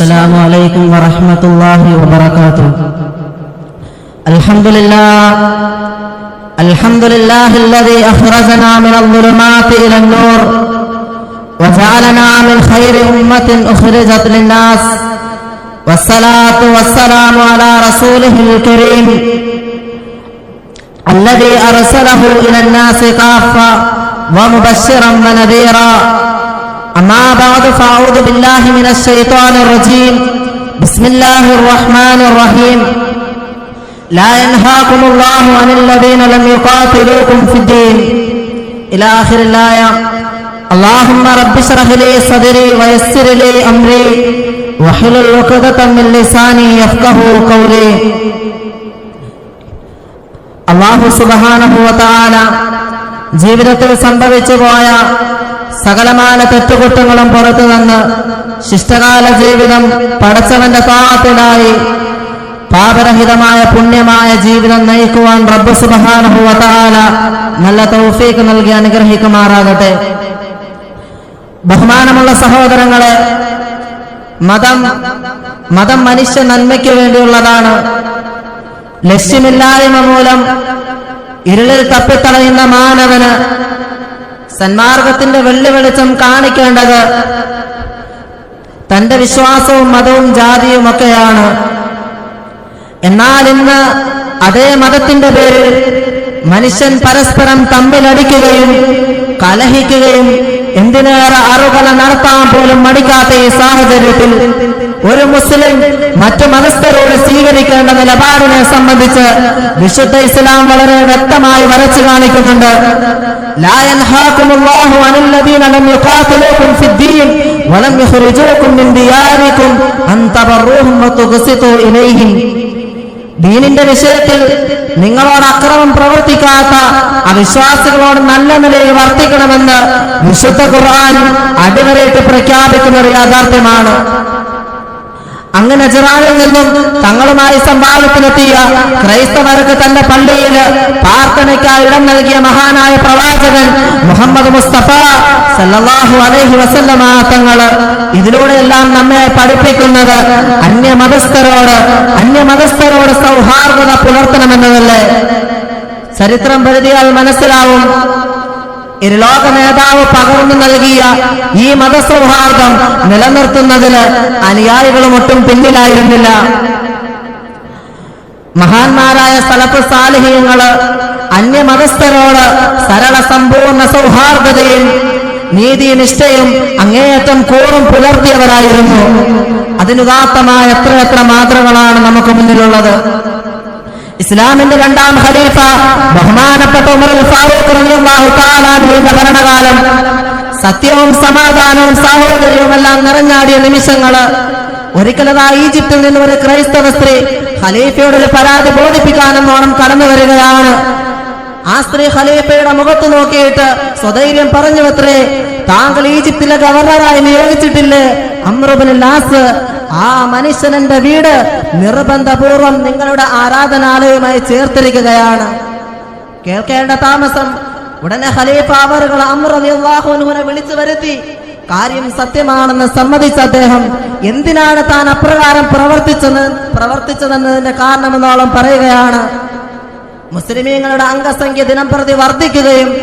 السلام عليكم ورحمة الله وبركاته. الحمد لله الحمد لله الذي أخرجنا من الظلمات إلى النور وجعلنا من خير أمة أخرجت للناس. والصلاة والسلام على رسوله الكريم الذي أرسله إلى الناس كافة ومبشرا ونذيرا. أما بعد فأعوذ بالله من الشيطان الرجيم بسم الله الرحمن الرحيم لا ينهاكم الله عن الذين لم يقاتلوكم في الدين إلى آخر الآية اللهم رب اشرح لي صدري ويسر لي أمري واحلل عقدة من لساني يفقه قولي അള്ളാഹു സുബഹാനഹുവതാല ജീവിതത്തിൽ സംഭവിച്ചു പോയ സകലമാന തെറ്റുകുറ്റങ്ങളും പുറത്തു നിന്ന് ശിഷ്ടകാല ജീവിതം പടച്ചവന്റെ താത്തിനായി പാപരഹിതമായ പുണ്യമായ ജീവിതം നയിക്കുവാൻ റബ്ബ് സുബാനുഭവത്താല നല്ല തൗഫീക്ക് നൽകി അനുഗ്രഹിക്കുമാറാകട്ടെ. ബഹുമാനമുള്ള സഹോദരങ്ങളെ മതം മതം മനുഷ്യ നന്മയ്ക്ക് വേണ്ടിയുള്ളതാണ്. ലക്ഷ്യമില്ലായ്മ മൂലം ഇരുളിൽ തപ്പിത്തളയുന്ന മാനവന് സന്മാർഗത്തിന്റെ വെള്ളി വെളിച്ചം കാണിക്കേണ്ടത് തന്റെ വിശ്വാസവും മതവും ജാതിയും ഒക്കെയാണ്. എന്നാൽ ഇന്ന് അതേ മതത്തിന്റെ പേരിൽ മനുഷ്യൻ പരസ്പരം തമ്മിലടിക്കുകയും കലഹിക്കുകയും എന്തിനേറെ അറുകല നടത്താൻ പോലും മടിക്കാത്ത ഈ സാഹചര്യത്തിൽ ഒരു മുസ്ലിം മറ്റു മതസ്ഥരോട് സ്വീകരിക്കേണ്ട നിലപാടിനെ സംബന്ധിച്ച് വിശുദ്ധ ഇസ്ലാം വളരെ വ്യക്തമായി വരച്ചു കാണിക്കുന്നുണ്ട്. ദീനിന്റെ വിഷയത്തിൽ നിങ്ങളോട് അക്രമം പ്രവർത്തിക്കാത്ത അവിശ്വാസികളോട് നല്ല നിലയിൽ വർത്തിക്കണമെന്ന് വിശുദ്ധ ഖുർആൻ അടിവരയിട്ട് പ്രഖ്യാപിക്കുന്ന ഒരു യാഥാർത്ഥ്യമാണ്. അങ്ങ് നജറാനിൽ നിന്നും തങ്ങളുമായി സംവാദത്തിനെത്തിയ ക്രൈസ്തവർക്ക് തന്റെ പള്ളിയിൽ പ്രാർത്ഥനയ്ക്കായി ഇടം നൽകിയ മഹാനായ പ്രവാചകൻ മുഹമ്മദ് മുസ്തഫ സല്ലാഹു അലൈഹി വസല്ലമ തങ്ങൾ ഇതിലൂടെയെല്ലാം നമ്മെ പഠിപ്പിക്കുന്നത് അന്യമതസ്ഥരോട് അന്യമതസ്ഥരോട് സൗഹാർദ്ദത പുലർത്തണമെന്നതല്ലേ? ചരിത്രം പരിധിയാൽ മനസ്സിലാവും ഇരുലോക നേതാവ് പകർന്നു നൽകിയ ഈ മതസൗഹാർദ്ദം നിലനിർത്തുന്നതിന് അനുയായികളും ഒട്ടും പിന്നിലായിരുന്നില്ല. മഹാന്മാരായ സ്ഥലത്ത് സാലിഹ്യങ്ങൾ അന്യമതസ്ഥരോട് സരള സമ്പൂർണ സൗഹാർദ്ദതയും നീതിനിഷ്ഠയും അങ്ങേയറ്റം കൂറും പുലർത്തിയവരായിരുന്നു. അതിനുദാത്തമായ എത്രയെത്ര മാതൃകളാണ് നമുക്ക് മുന്നിലുള്ളത്? ഇസ്ലാമിന്റെ രണ്ടാം ഖലീഫ ബഹുമാനപ്പെട്ട ഉമർ ഫാറൂഖ് റളിയല്ലാഹു തആല ഭരണകാലം. സത്യവും സമാധാനവും സാഹോദര്യവും എല്ലാം നിറഞ്ഞാടിയ നിമിഷങ്ങൾ. ഒരിക്കലതാ ഈജിപ്തിൽ നിന്ന് ഒരു ക്രൈസ്തവ സ്ത്രീ ഖലീഫയോട് ഒരു പരാതി ബോധിപ്പിക്കാനെന്നോണം കടന്നു വരികയാണ്. ആ സ്ത്രീ ഖലീഫയുടെ മുഖത്ത് നോക്കിയിട്ട് സ്വധൈര്യം പറഞ്ഞു അത്രേ താങ്കൾ ഈജിപ്തിലെ ഗവർണറായി നിയോഗിച്ചിട്ടില്ലേ? അമ്രുബിൻ ലാസ് ആ മനുഷ്യനന്റെ വീട് നിർബന്ധപൂർവം നിങ്ങളുടെ ആരാധനാലയവുമായി ചേർത്തിരിക്കുകയാണ്. കേൾക്കേണ്ട താമസം. ഉടനെ ഖലീഫ അവറുകൾ അമ്രുനെ വിളിച്ചു വരുത്തി. കാര്യം സത്യമാണെന്ന് സമ്മതിച്ച അദ്ദേഹം എന്തിനാണ് താൻ അപ്രകാരം പ്രവർത്തിച്ചത് പ്രവർത്തിച്ചതെന്നതിന്റെ കാരണമെന്നോളം പറയുകയാണ്. മുസ്ലിമീങ്ങളുടെ അംഗസംഖ്യ ദിനം പ്രതി വർദ്ധിക്കുകയും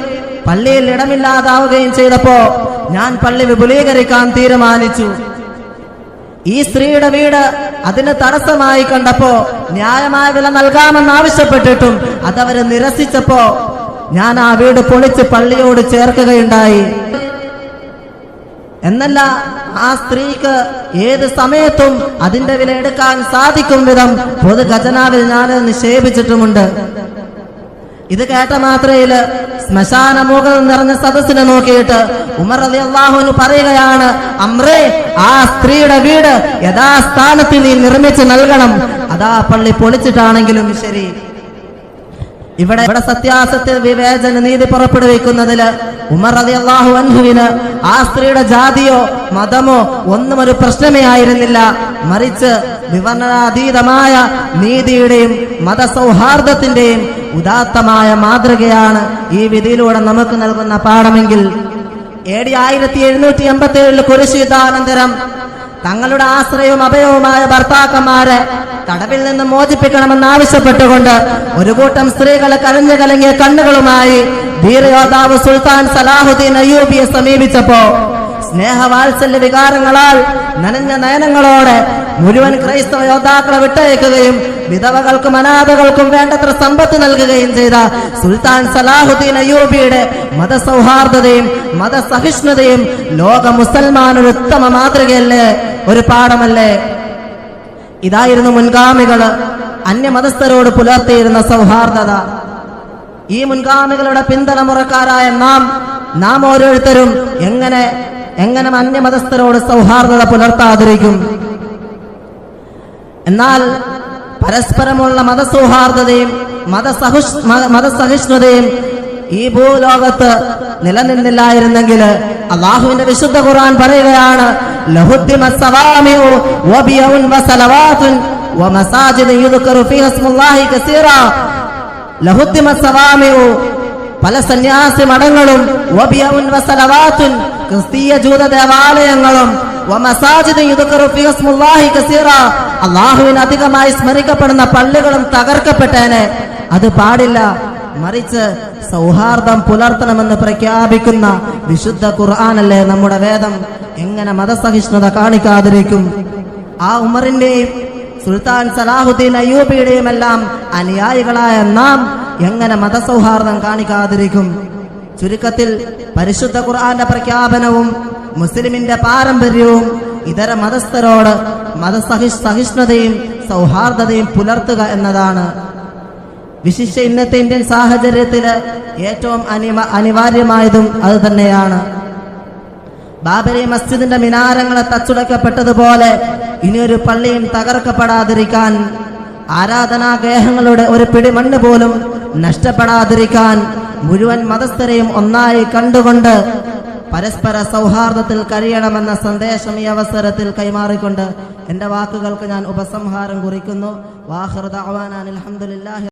പള്ളിയിൽ ഇടമില്ലാതാവുകയും ചെയ്തപ്പോ ഞാൻ പള്ളി വിപുലീകരിക്കാൻ തീരുമാനിച്ചു. ഈ സ്ത്രീയുടെ വീട് അതിന് തടസ്സമായി കണ്ടപ്പോ ന്യായമായ വില നൽകാമെന്ന് ആവശ്യപ്പെട്ടിട്ടും അതവരെ നിരസിച്ചപ്പോ ഞാൻ ആ വീട് പൊളിച്ച് പള്ളിയോട് ചേർക്കുകയുണ്ടായി. എന്നല്ല ആ സ്ത്രീക്ക് ഏത് സമയത്തും അതിന്റെ വില എടുക്കാൻ സാധിക്കും വിധം പൊതു ഖജനാവിൽ ഞാൻ നിക്ഷേപിച്ചിട്ടുമുണ്ട്. ഇത് കേട്ട മാത്രയിൽ ശ്മശാന മുഖം നിറഞ്ഞ സദസ്സിനെ നോക്കിയിട്ട് ഉമർ അലി അള്ളാഹുന് പറയുകയാണ് അമ്രേ ആ സ്ത്രീയുടെ വീട് യഥാസ്ഥാനത്ത് നീ നിർമ്മിച്ച് നൽകണം. അതാ പള്ളി പൊളിച്ചിട്ടാണെങ്കിലും ശരി. ഇവിടെ ഇവിടെ സത്യാസത്യ വിവേചന നീതി പുറപ്പെടുവിക്കുന്നതിൽ ഉമർ അലി അള്ളാഹു അൻഹുവിന് ആ സ്ത്രീയുടെ ജാതിയോ മതമോ ഒന്നും ഒരു പ്രശ്നമേ ആയിരുന്നില്ല. മറിച്ച് വിവരണാതീതമായ നീതിയുടെയും മതസൗഹാർദ്ദത്തിന്റെയും ഉദാത്തമായ മാതൃകയാണ് ഈ വിധിയിലൂടെ നമുക്ക് നൽകുന്ന പാഠമെങ്കിൽ എ ഡി ആയിരത്തി എഴുന്നൂറ്റി എൺപത്തി ഏഴിൽ കുരിശുദ്ധാനന്തരം തങ്ങളുടെ ആശ്രയവും അഭയവുമായ ഭർത്താക്കന്മാരെ തടവിൽ നിന്ന് മോചിപ്പിക്കണമെന്ന് ആവശ്യപ്പെട്ടുകൊണ്ട് ഒരു കൂട്ടം സ്ത്രീകളെ കരഞ്ഞു കലങ്ങിയ കണ്ണുകളുമായി ധീരയോദ്ധാവ് സുൽത്താൻ സലാഹുദ്ദീൻ അയ്യൂബിയെ സമീപിച്ചപ്പോ സ്നേഹവാത്സല്യ വികാരങ്ങളാൽ നനഞ്ഞ നയനങ്ങളോടെ മുഴുവൻ ക്രൈസ്തവ യോദ്ധാക്കളെ വിട്ടയക്കുകയും വിധവകൾക്കും അനാഥകൾക്കും വേണ്ടത്ര സമ്പത്ത് നൽകുകയും ചെയ്ത സുൽത്താൻ സലാഹുദ്ദീൻ അയ്യൂബിയുടെ മതസൗഹാർദ്ദതയും മതസഹിഷ്ണുതയും ലോക മുസൽമാൻ ഒരു ഉത്തമ മാതൃകയല്ലേ? ഒരു പാഠമല്ലേ? ഇതായിരുന്നു മുൻഗാമികൾ അന്യമതസ്ഥരോട് പുലർത്തിയിരുന്ന സൗഹാർദ്ദത. ഈ മുൻഗാമികളുടെ പിന്തലമുറക്കാരായ നാം നാം ഓരോരുത്തരും എങ്ങനെ എങ്ങനെ അന്യമതസ്ഥരോട് സൗഹാർദ്ദത പുലർത്താതിരിക്കും? എന്നാൽ പരസ്പരമുള്ള മതസൗഹാർദ്ദതയും മതസഹിഷ് മതസഹിഷ്ണുതയും ഈ ഭൂലോകത്ത് നിലനിന്നില്ലായിരുന്നെങ്കിൽ അള്ളാഹുവിന്റെ വിശുദ്ധ ഖുർആൻ പറയുകയാണ് പല സന്യാസി മഠങ്ങളും ക്രിസ്തീയ ജൂത ദേവാലയങ്ങളും അള്ളാഹുവിന് അധികമായി സ്മരിക്കപ്പെടുന്ന പള്ളികളും തകർക്കപ്പെട്ടേനെ. അത് പാടില്ല. മറിച്ച് സൗഹാർദ്ദം പുലർത്തണമെന്ന് പ്രഖ്യാപിക്കുന്ന വിശുദ്ധ ഖുർആാനല്ലേ നമ്മുടെ വേദം? എങ്ങനെ മതസഹിഷ്ണുത കാണിക്കാതിരിക്കും? ആ ഉമറിന്റെയും സുൽത്താൻ സലാഹുദ്ദീൻ അയ്യൂബിയുടെയും എല്ലാം അനുയായികളായ നാം എങ്ങനെ മതസൗഹാർദ്ദം കാണിക്കാതിരിക്കും? ചുരുക്കത്തിൽ പരിശുദ്ധ ഖുർആന്റെ പ്രഖ്യാപനവും മുസ്ലിമിന്റെ പാരമ്പര്യവും ഇതര മതസ്ഥരോട് മതസഹിഷ് സഹിഷ്ണുതയും സൗഹാർദ്ദതയും പുലർത്തുക എന്നതാണ്. വിശിഷ്ട ഇന്നത്തെ ഇന്ത്യൻ സാഹചര്യത്തിൽ ഏറ്റവും അനിവ അനിവാര്യമായതും അത് തന്നെയാണ്. ബാബരി മസ്ജിദിന്റെ മിനാരങ്ങളെ തച്ചുടക്കപ്പെട്ടതുപോലെ ഇനിയൊരു പള്ളിയും തകർക്കപ്പെടാതിരിക്കാൻ ആരാധനാഗേഹങ്ങളുടെ ഒരു പിടിമണ്ണ് പോലും നഷ്ടപ്പെടാതിരിക്കാൻ മുഴുവൻ മതസ്ഥരെയും ഒന്നായി കണ്ടുകൊണ്ട് പരസ്പര സൗഹാർദ്ദത്തിൽ കഴിയണമെന്ന സന്ദേശം ഈ അവസരത്തിൽ കൈമാറിക്കൊണ്ട് എന്റെ വാക്കുകൾക്ക് ഞാൻ ഉപസംഹാരം കുറിക്കുന്നു. വാഹൃദ അലഹമുല്ലാഹി